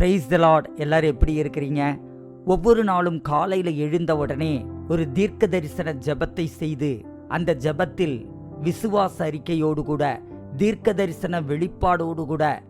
Praise the Lord எல்லாரும் எப்படி இருக்கிறீங்க? ஒவ்வொரு நாளும் காலையில் எழுந்த உடனே ஒரு தீர்க்க தரிசன ஜெபத்தை செய்து அந்த ஜெபத்தில் விசுவாச அறிக்கையோடு கூட தீர்க்க தரிசன வெளிப்பாடோடு கூட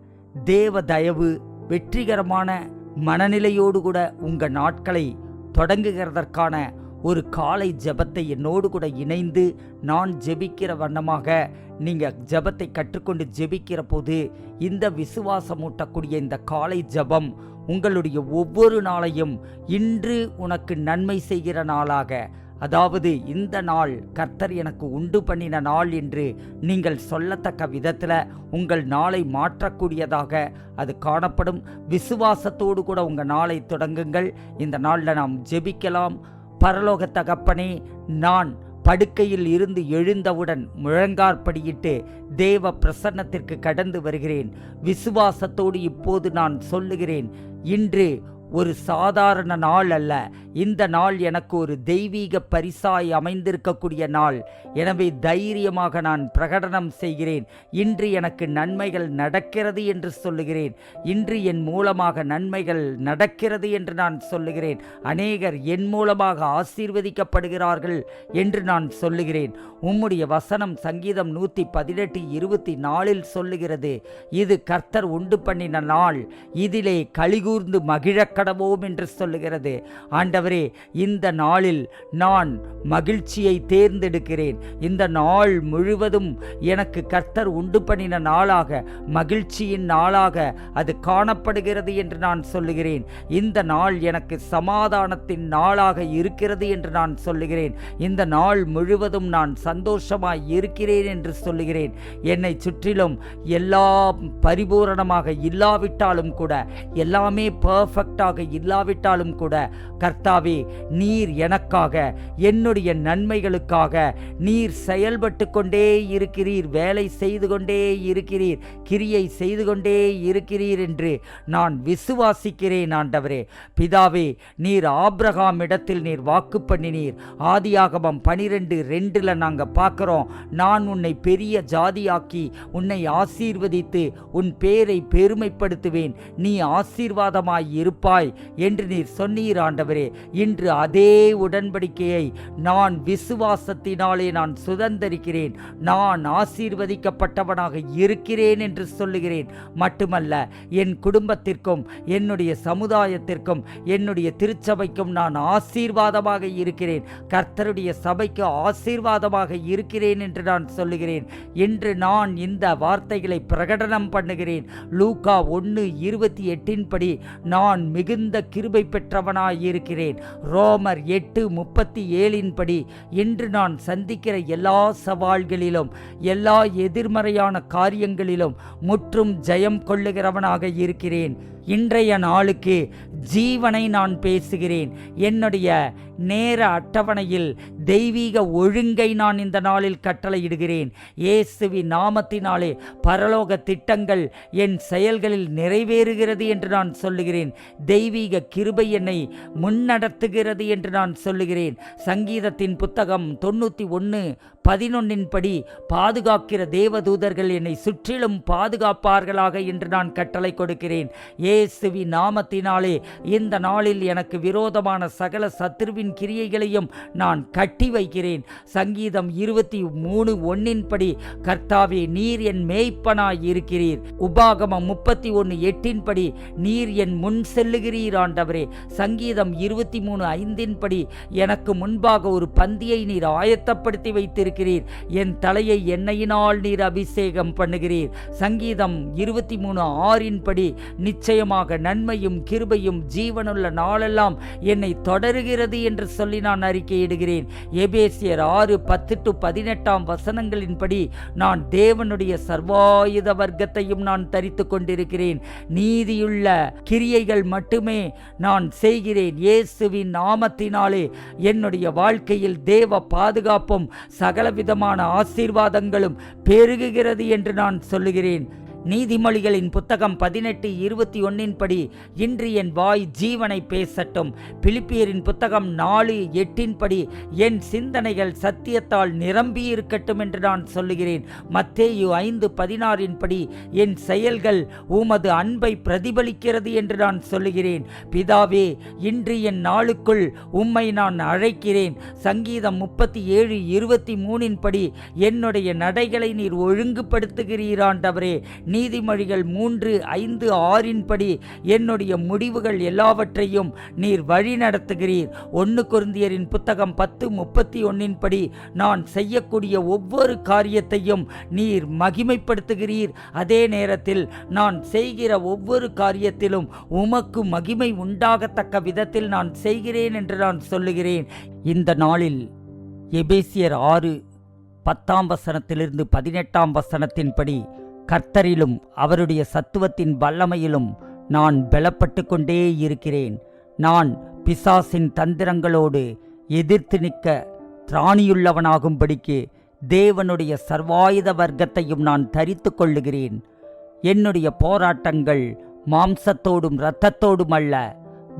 தேவ தயவு வெற்றிகரமான மனநிலையோடு கூட உங்கள் நாட்களை தொடங்குகிறதற்கான ஒரு காலை ஜெபத்தை என்னோடு கூட இணைந்து நான் ஜெபிக்கிற வண்ணமாக நீங்கள் ஜெபத்தை கற்றுக்கொண்டு ஜெபிக்கிற போது இந்த விசுவாசமூட்டக்கூடிய இந்த காலை ஜெபம் உங்களுடைய ஒவ்வொரு நாளையும் இன்று உனக்கு நன்மை செய்கிற நாளாக. அதாவது இந்த நாள் கர்த்தர் எனக்கு உண்டு பண்ணின நாள் என்று நீங்கள் சொல்லத்தக்க விதத்தில் உங்கள் நாளை மாற்றக்கூடியதாக அது காணப்படும். விசுவாசத்தோடு கூட உங்கள் நாளை தொடங்குங்கள். இந்த நாளில் நாம் ஜெபிக்கலாம். பரலோக தகப்பனே நான் படுக்கையில் இருந்து எழுந்தவுடன் முழங்கார்படியிட்டு தேவ பிரசன்னத்திற்கு கடந்து வருகிறேன். விசுவாசத்தோடு இப்போது நான் சொல்லுகிறேன். இன்று ஒரு சாதாரண நாள் அல்ல. இந்த நாள் எனக்கு ஒரு தெய்வீக பரிசாய் அமைந்திருக்கக்கூடிய நாள். எனவே தைரியமாக நான் பிரகடனம் செய்கிறேன். இன்று எனக்கு நன்மைகள் நடக்கிறது என்று சொல்லுகிறேன். இன்று என் மூலமாக நன்மைகள் நடக்கிறது என்று நான் சொல்லுகிறேன். அநேகர் என் மூலமாக ஆசீர்வதிக்கப்படுகிறார்கள் என்று நான் சொல்லுகிறேன். உம்முடைய வசனம் சங்கீதம் நூற்றி பதினெட்டு இருபத்தி நாலில் சொல்லுகிறது. இது கர்த்தர் உண்டு பண்ணின நாள். இதிலே கலிகூர்ந்து மகிழக் கடவோம் என்று சொல்லுகிறது. ஆண்டவரே இந்த நாளில் நான் மகிழ்ச்சியை தேர்ந்தெடுக்கிறேன். இந்த நாள் முழுவதும் எனக்கு கர்த்தர் உண்டு பண்ணின நாளாக மகிழ்ச்சியின் நாளாக அது காணப்படுகிறது என்று நான் சொல்லுகிறேன். இந்த நாள் எனக்கு சமாதானத்தின் நாளாக இருக்கிறது என்று நான் சொல்லுகிறேன். இந்த நாள் முழுவதும் நான் சந்தோஷமாய் இருக்கிறேன் என்று சொல்லுகிறேன். என்னை சுற்றிலும் எல்லா பரிபூரணமாக இல்லாவிட்டாலும் கூட எல்லாமே பர்ஃபெக்டாக இல்லாவிட்டாலும் கூட கர்த்தாவே நீர் எனக்காக என்னுடைய நன்மைகளுக்காக நீர் செயல்பட்டு கொண்டே இருக்கிறீர் வேலை செய்து கொண்டே இருக்கிறீர் கிரியை செய்து கொண்டே இருக்கிறீர் என்று நான் விசுவாசிக்கிறேன் ஆண்டவரே. பிதாவே நீர் ஆப்ரஹாம் இடத்தில் நீர் வாக்கு பண்ணினீர். ஆதியாகமம் பனிரெண்டு ரெண்டில் நாங்கள் பார்க்குறோம் நான் உன்னை பெரிய ஜாதியாக்கி உன்னை ஆசீர்வதித்து உன் பேரை பெருமைப்படுத்துவேன். நீ ஆசீர்வாதமாய் இருப்பாய் என்று நீர் சொன்னீர் ஆண்டவரே. இன்று அதே உடன்படிக்கையை நான் விசுவாசத்தினாலே நான் சுதந்தரிக்கிறேன். நான் ஆசீர்வதிக்கப்பட்டவனாக இருக்கிறேன் என்று சொல்லுகிறேன். மட்டுமல்ல என் குடும்பத்திற்கும் என்னுடைய சமுதாயத்திற்கும் என்னுடைய திருச்சபைக்கும் நான் ஆசீர்வாதமாக இருக்கிறேன். கர்த்தருடைய சபைக்கு ஆசீர்வாதமாக இருக்கிறேன் என்று நான் சொல்லுகிறேன். என்று நான் இந்த வார்த்தைகளை பிரகடனம் பண்ணுகிறேன். லூகா ஒன்று இருபத்தி எட்டின் படி நான் மிகுந்த கிருபை பெற்றவனாயிருக்கிறேன். ரோமர் எட்டு முப்பத்தி ஏழின்படி இன்று நான் சந்திக்கிற எல்லா சவால்களிலும் எல்லா எதிர்மறையான காரியங்களிலும் முற்றும் ஜெயம் கொள்ளுகிறவனாக இருக்கிறேன். இன்றைய நாளுக்கு ஜீவனை நான் பேசுகிறேன். என்னுடைய நேர அட்டவணையில் தெய்வீக ஒழுங்கை நான் இந்த நாளில் கட்டளையிடுகிறேன். இயேசுவி நாமத்தினாலே பரலோக திட்டங்கள் என் செயல்களில் நிறைவேறுகிறது என்று நான் சொல்லுகிறேன். தெய்வீக கிருபை என்னை முன்னடத்துகிறது என்று நான் சொல்லுகிறேன். சங்கீதத்தின் புத்தகம் தொண்ணூற்றி ஒன்று பதினொன்னின்படி பாதுகாக்கிற தேவதூதர்கள் என்னை சுற்றிலும் பாதுகாப்பார்களாக என்று நான் கட்டளை கொடுக்கிறேன். ஏசுவி நாமத்தினாலே இந்த நாளில் எனக்கு விரோதமான சகல சத்துருவின் கிரியைகளையும் நான் கட்டி வைக்கிறேன். சங்கீதம் இருபத்தி மூணு ஒன்னின்படி கர்த்தாவே நீர் என் மேய்ப்பனாய் இருக்கிறீர். உபாகமம் முப்பத்தி ஒன்று எட்டின்படி நீர் என் முன் செல்லுகிறீர் ஆண்டவரே. சங்கீதம் இருபத்தி மூணு ஐந்தின்படி எனக்கு முன்பாக ஒரு பந்தியை நீர் ஆயத்தப்படுத்தி வைத்திருக்கிறீர் என் தலையை எண்ணெயினால் நீர் அபிஷேகம் பண்ணுகிறீர். சங்கீதம் இருபத்தி மூணு ஆறின்படி நிச்சயமாக நன்மையும் கிருபையும் ஜீவனுள்ள நாளெல்லாம் என்னை தொடருகிறது என்று சொல்லி நான் அறிக்கையிடுகிறேன். எபேசியர் ஆறு பத்து டு பதினெட்டாம் வசனங்களின்படி நான் தேவனுடைய சர்வாயுத வர்க்கத்தையும் நான் தரித்து கொண்டிருக்கிறேன். நீதியுள்ள கிரியைகள் மட்டுமே நான் செய்கிறேன். இயேசுவின் நாமத்தினாலே என்னுடைய வாழ்க்கையில் தேவ பாதுகாப்பும் சகலவிதமான ஆசீர்வாதங்களும் பெருகுகிறது என்று நான் சொல்லுகிறேன். நீதிமொழிகளின் புத்தகம் பதினெட்டு இருபத்தி ஒன்னின்படி இன்று என் வாய் ஜீவனை பேசட்டும். பிலிப்பியரின் புத்தகம் நாலு எட்டின்படி என் சிந்தனைகள் சத்தியத்தால் நிரம்பி இருக்கட்டும் என்று நான் சொல்லுகிறேன். மத்தேயு ஐந்து பதினாறின்படி என் செயல்கள் உமது அன்பை பிரதிபலிக்கிறது என்று நான் சொல்லுகிறேன். பிதாவே இன்று என் நாளுக்குள் உம்மை நான் அழைக்கிறேன். சங்கீதம் முப்பத்தி ஏழு இருபத்தி மூணின்படி என்னுடைய நடைகளை நீர் ஒழுங்குபடுத்துகிறீராண்டவரே. நீதிமொழிகள் மூன்று ஐந்து ஆறின்படி என்னுடைய முடிவுகள் எல்லாவற்றையும் நீர் வழி நடத்துகிறீர். ஒன்று குருந்தியரின் புத்தகம் பத்து முப்பத்தி ஒன்னின்படி நான் செய்யக்கூடிய ஒவ்வொரு காரியத்தையும் நீர் மகிமைப்படுத்துகிறீர். அதே நேரத்தில் நான் செய்கிற ஒவ்வொரு காரியத்திலும் உமக்கு மகிமை உண்டாகத்தக்க விதத்தில் நான் செய்கிறேன் என்று நான் சொல்லுகிறேன். இந்த நாளில் எபேசியர் ஆறு பத்தாம் வசனத்திலிருந்து பதினெட்டாம் வசனத்தின்படி கர்த்தரிலும் அவருடைய சத்துவத்தின் வல்லமையிலும் நான் பலப்பட்டு கொண்டே இருக்கிறேன். நான் பிசாசின் தந்திரங்களோடு எதிர்த்து நிற்க திராணியுள்ளவனாகும்படிக்கு தேவனுடைய சர்வாயுத வர்க்கத்தையும் நான் தரித்து கொள்ளுகிறேன். என்னுடைய போராட்டங்கள் மாம்சத்தோடும் இரத்தத்தோடும் அல்ல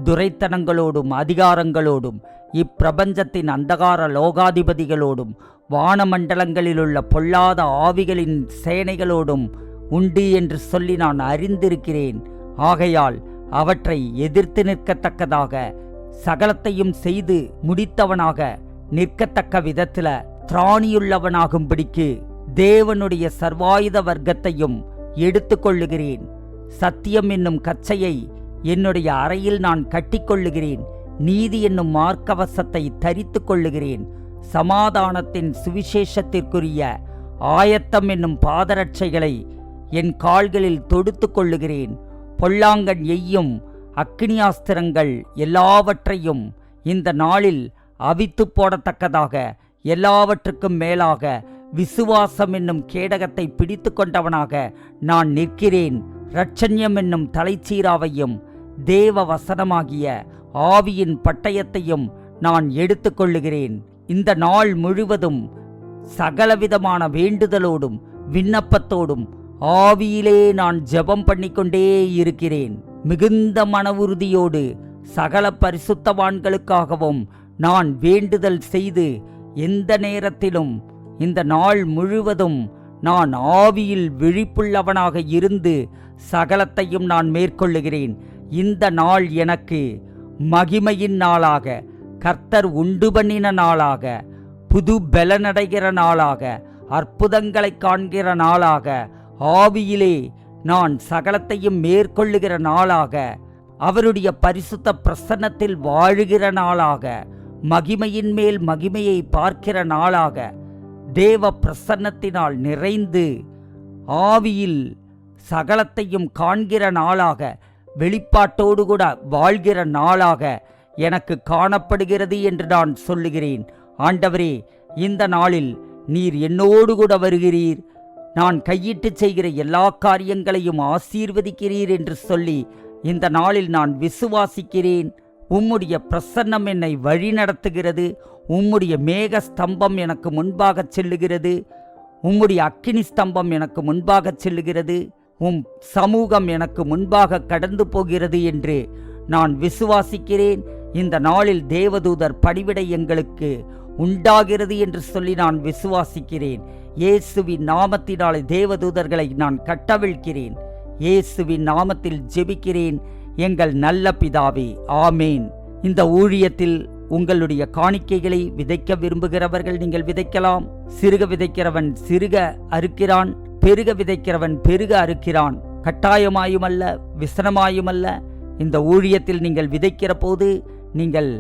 துரைத்தனங்களோடும் அதிகாரங்களோடும் இப்பிரபஞ்சத்தின் அந்தகார லோகாதிபதிகளோடும் வானமண்டலங்களிலுள்ள பொல்லாத ஆவிகளின் சேனைகளோடும் உண்டு என்று சொல்லி நான் அறிந்திருக்கிறேன். ஆகையால் அவற்றை எதிர்த்து நிற்கத்தக்கதாக சகலத்தையும் செய்து முடித்தவனாக நிற்கத்தக்க விதத்தில் திராணியுள்ளவனாகும்படிக்கு தேவனுடைய சர்வாயுத வர்க்கத்தையும் எடுத்துக்கொள்ளுகிறேன் சத்தியம் என்னும் கச்சையை என்னுடைய அறையில் நான் கட்டிக்கொள்ளுகிறேன் நீதி என்னும் மார்க்கவசத்தை தரித்து கொள்ளுகிறேன். சமாதானத்தின் சுவிசேஷத்திற்குரிய ஆயத்தம் என்னும் பாதரட்சைகளை என் கால்களில் தொடுத்து கொள்ளுகிறேன். பொல்லாங்கன் எய்யும் அக்னியாஸ்திரங்கள் எல்லாவற்றையும் இந்த நாளில் அவித்து போடத்தக்கதாக எல்லாவற்றுக்கும் மேலாக விசுவாசம் என்னும் கேடகத்தை பிடித்து கொண்டவனாக நான் நிற்கிறேன். இரட்சண்யம் என்னும் தலைச்சீராவையும் தேவ வசனமாகிய ஆவியின் பட்டயத்தையும் நான் எடுத்துக்கொள்ளுகிறேன். இந்த நாள் முழுவதும் சகலவிதமான வேண்டுதலோடும் விண்ணப்பத்தோடும் ஆவியிலே நான் ஜெபம் பண்ணிக்கொண்டே இருக்கிறேன். மிகுந்த மன உறுதியோடு சகல பரிசுத்தவான்களுக்காகவும் நான் வேண்டுதல் செய்து எந்த நேரத்திலும் இந்த நாள் முழுவதும் நான் ஆவியில் விழிப்புள்ளவனாக இருந்து சகலத்தையும் நான் மேற்கொள்ளுகிறேன். இந்த நாள் எனக்கு மகிமையின் நாளாக கர்த்தர் உண்டு பண்ணின நாளாக புது பலனடைகிற நாளாக அற்புதங்களை காண்கிற நாளாக ஆவியிலே நான் சகலத்தையும் மேற்கொள்ளுகிற நாளாக அவருடைய பரிசுத்த பிரசன்னத்தில் வாழுகிற நாளாக மகிமையின் மேல் மகிமையை பார்க்கிற நாளாக தேவ பிரசன்னத்தினால் நிறைந்து ஆவியில் சகலத்தையும் காண்கிற நாளாக வெளிப்பாட்டோடு கூட வாழ்கிற நாளாக எனக்கு காணப்படுகிறது என்று நான் சொல்லுகிறேன். ஆண்டவரே இந்த நாளில் நீர் என்னோடு கூட வருகிறீர். நான் கையிட்டு செய்கிற எல்லா காரியங்களையும் ஆசீர்வதிக்கிறீர் என்று சொல்லி இந்த நாளில் நான் விசுவாசிக்கிறேன். உம்முடைய பிரசன்னம் என்னை வழி நடத்துகிறது உம்முடைய மேக ஸ்தம்பம் எனக்கு முன்பாக செல்லுகிறது. உம்முடைய அக்கினி ஸ்தம்பம் எனக்கு முன்பாக செல்லுகிறது. உம் சமூகம் எனக்கு முன்பாக கடந்து போகிறது என்று நான் விசுவாசிக்கிறேன். இந்த நாளில் தேவதூதர் படிவிடை எங்களுக்கு உண்டாகிறது என்று சொல்லி நான் விசுவாசிக்கிறேன். இயேசுவின் நாமத்தினாலே தேவதூதர்களை நான் கட்டவிழ்கிறேன் இயேசுவின் நாமத்தில் ஜெபிக்கிறேன். எங்கள் நல்ல பிதாவே ஆமேன். இந்த ஊழியத்தில் உங்களுடைய காணிக்கைகளை விதைக்க விரும்புகிறவர்கள் நீங்கள் விதைக்கலாம். சிறுக விதைக்கிறவன் சிறுக அறுக்கிறான். பெருக விதைக்கிறவன் பெருக அறுக்கிறான். கட்டாயமாயுமல்ல விசனமாயுமல்ல. இந்த ஊழியத்தில் நீங்கள் விதைக்கிற போது நீங்கள்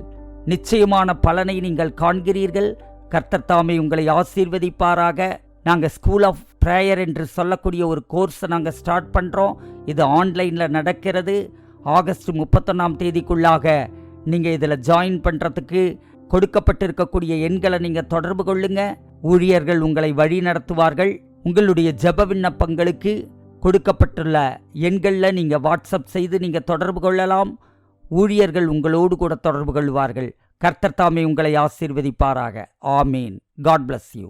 நிச்சயமான பலனை நீங்கள் காண்கிறீர்கள். கர்த்தர் தாமே உங்களை ஆசீர்வதிப்பாராக. நாங்கள் ஸ்கூல் ஆஃப் ப்ரேயர் என்று சொல்லக்கூடிய ஒரு கோர்ஸை நாங்கள் ஸ்டார்ட் பண்ணுறோம் இது ஆன்லைனில் நடக்கிறது. ஆகஸ்ட் முப்பத்தொன்னாம் தேதிக்குள்ளாக நீங்கள் இதில் ஜாயின் பண்ணுறதுக்கு கொடுக்கப்பட்டிருக்கக்கூடிய எண்களை நீங்கள் தொடர்பு கொள்ளுங்க. ஊழியர்கள் உங்களை வழி நடத்துவார்கள். உங்களுடைய ஜப விண்ணப்பங்களுக்கு கொடுக்கப்பட்டுள்ள எண்களில் நீங்கள் வாட்ஸ்அப் செய்து நீங்கள் தொடர்பு கொள்ளலாம். ஊழியர்கள் உங்களோடு கூட தொடர்பு கொள்வார்கள். கர்த்தர் தாமே உங்களை ஆசீர்வதிப்பாராக. ஆமீன். God bless you